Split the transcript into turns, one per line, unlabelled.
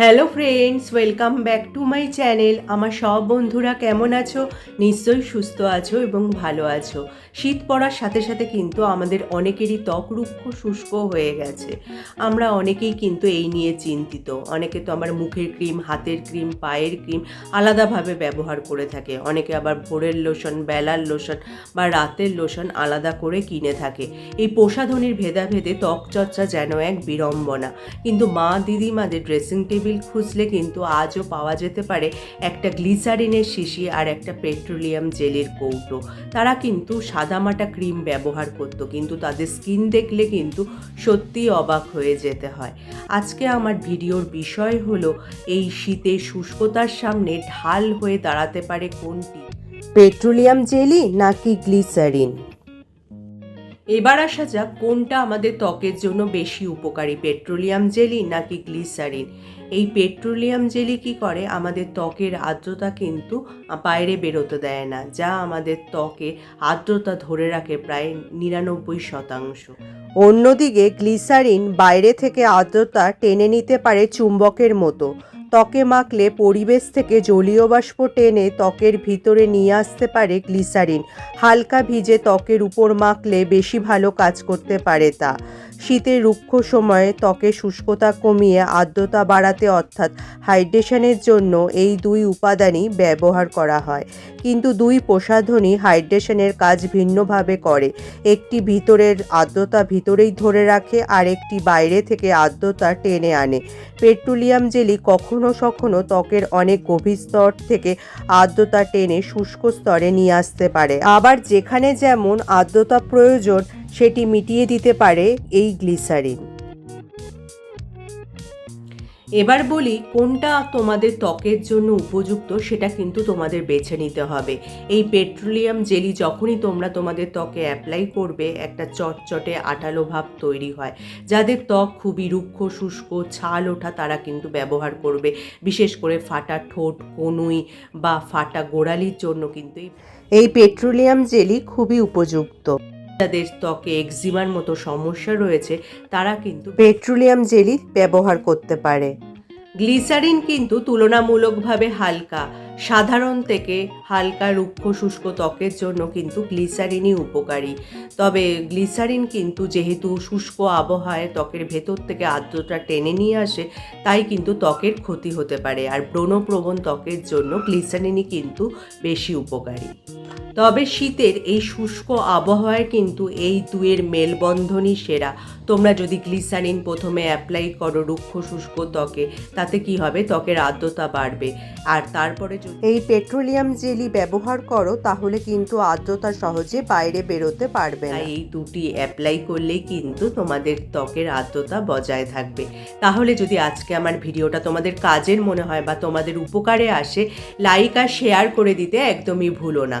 Hello friends welcome back to my channel আমার সব বন্ধুরা কেমন আছো? নিশ্চয়ই সুস্থ আছো এবং ভালো আছো। শীত পড়ার সাথে সাথে কিন্তু আমাদের অনেকেরই ত্বক রুক্ষ, শুষ্ক হয়ে গেছে। আমরা অনেকেই কিন্তু এই নিয়ে চিন্তিত। অনেকে তো আমার মুখের ক্রিম, হাতের ক্রিম, পায়ের ক্রিম আলাদাভাবে ব্যবহার করে থাকে। অনেকে আবার ভোরের লোশন, বেলার লোশন বা রাতের লোশন আলাদা করে কিনে থাকে। এই প্রসাধনীর ভেদাভেদে ত্বক চর্চা যেন এক বিড়ম্বনা। কিন্তু মা, দিদিমাদের ড্রেসিং টেবিল খুঁজলে কিন্তু আজও পাওয়া যেতে পারে একটা গ্লিসারিনের শিশি আর একটা পেট্রোলিয়াম জেলের কৌটো। তারা কিন্তু সাদামাটা ক্রিম ব্যবহার করতো, কিন্তু তাদের স্কিন দেখলে কিন্তু সত্যিই অবাক হয়ে যেতে হয়। আজকে আমার ভিডিওর বিষয় হলো, এই শীতে শুষ্কতার সামনে ঢাল হয়ে দাঁড়াতে পারে কোনটি? পেট্রোলিয়াম জেলি নাকি গ্লিসারিন? এবার আসা যাক কোনটা আমাদের ত্বকের জন্য বেশি উপকারী, পেট্রোলিয়াম জেলি নাকি গ্লিসারিন? এই পেট্রোলিয়াম জেলি কি করে? আমাদের ত্বকের আর্দ্রতা কিন্তু বাইরে বেরোতে দেয় না, যা আমাদের ত্বকে আর্দ্রতা ধরে রাখে প্রায় নিরানব্বই শতাংশ। অন্যদিকে গ্লিসারিন বাইরে থেকে আর্দ্রতা টেনে নিতে পারে চুম্বকের মতো। ত্বকে মাখলে পরিবেশ থেকে জলীয় বাষ্প টেনে ত্বকের ভিতরে নিয়ে আসতে পারে গ্লিসারিন। হালকা ভিজে ত্বকের উপর মাখলে বেশি ভালো কাজ করতে পারে তা। শীতের রুক্ষ সময়ে ত্বকে শুষ্কতা কমিয়ে আর্দ্রতা বাড়াতে অর্থাৎ হাইড্রেশনের জন্য এই দুই উপাদানই ব্যবহার করা হয়। কিন্তু দুই প্রসাধনী হাইড্রেশনের কাজ ভিন্নভাবে করে। একটি ভিতরের আর্দ্রতা ভিতরেই ধরে রাখে আর একটি বাইরে থেকে আর্দ্রতা টেনে আনে। পেট্রোলিয়াম জেলি কখনো কখনো ত্বকের অনেক গভীর স্তর থেকে আর্দ্রতা টেনে শুষ্ক স্তরে নিয়ে আসতে পারে। আবার যেখানে যেমন আর্দ্রতা প্রয়োজন, সেটি মিটিয়ে দিতে পারে এই গ্লিসারিন। এবার বলি কোনটা তোমাদের ত্বকের জন্য উপযুক্ত, সেটা কিন্তু তোমাদের বেছে নিতে হবে। এই পেট্রোলিয়াম জেলি যখনই তোমরা তোমাদের ত্বকে অ্যাপ্লাই করবে, একটা চটচটে আঠালো ভাব তৈরি হয়। যাদের ত্বক খুবই রুক্ষ, শুষ্ক, ছাল ওঠা তারা কিন্তু ব্যবহার করবে। বিশেষ করে ফাটা ঠোঁট, কনুই বা ফাটা গোড়ালির জন্য কিন্তু এই- পেট্রোলিয়াম জেলি খুবই উপযুক্ত। যাদের ত্বকে এক্সিমার মতো সমস্যা রয়েছে তারা কিন্তু পেট্রোলিয়াম জেলি ব্যবহার করতে পারে। গ্লিসারিন কিন্তু তুলনামূলকভাবে হালকা। সাধারণ থেকে হালকা রুক্ষ শুষ্ক ত্বকের জন্য কিন্তু গ্লিসারিনই উপকারী। তবে গ্লিসারিন কিন্তু যেহেতু শুষ্ক আবহাওয়ায় ত্বকের ভেতর থেকে আর্দ্রতা টেনে নিয়ে আসে তাই কিন্তু ত্বকের ক্ষতি হতে পারে। আর ব্রণপ্রবণ ত্বকের জন্য গ্লিসারিনই কিন্তু বেশি উপকারী। তবে শীতের এই শুষ্ক আবহাওয়ায় কিন্তু এই দুয়ের মেলবন্ধনই সেরা। তোমরা যদি গ্লিসারিন প্রথমে অ্যাপ্লাই করো রুক্ষ শুষ্ক ত্বকে তাতে কি হবে? ত্বকের আর্দ্রতা বাড়বে। আর তারপরে যদি এই পেট্রোলিয়াম জেলি ব্যবহার করো তাহলে কিন্তু আর্দ্রতা সহজে বাইরে বেরোতে পারবে না। এই দুটি অ্যাপ্লাই করলেই কিন্তু তোমাদের ত্বকের আর্দ্রতা বজায় থাকবে। তাহলে যদি আজকে আমার ভিডিওটা তোমাদের কাজের মনে হয় বা তোমাদের উপকারে আসে লাইক আর শেয়ার করে দিতে একদমই ভুলো না।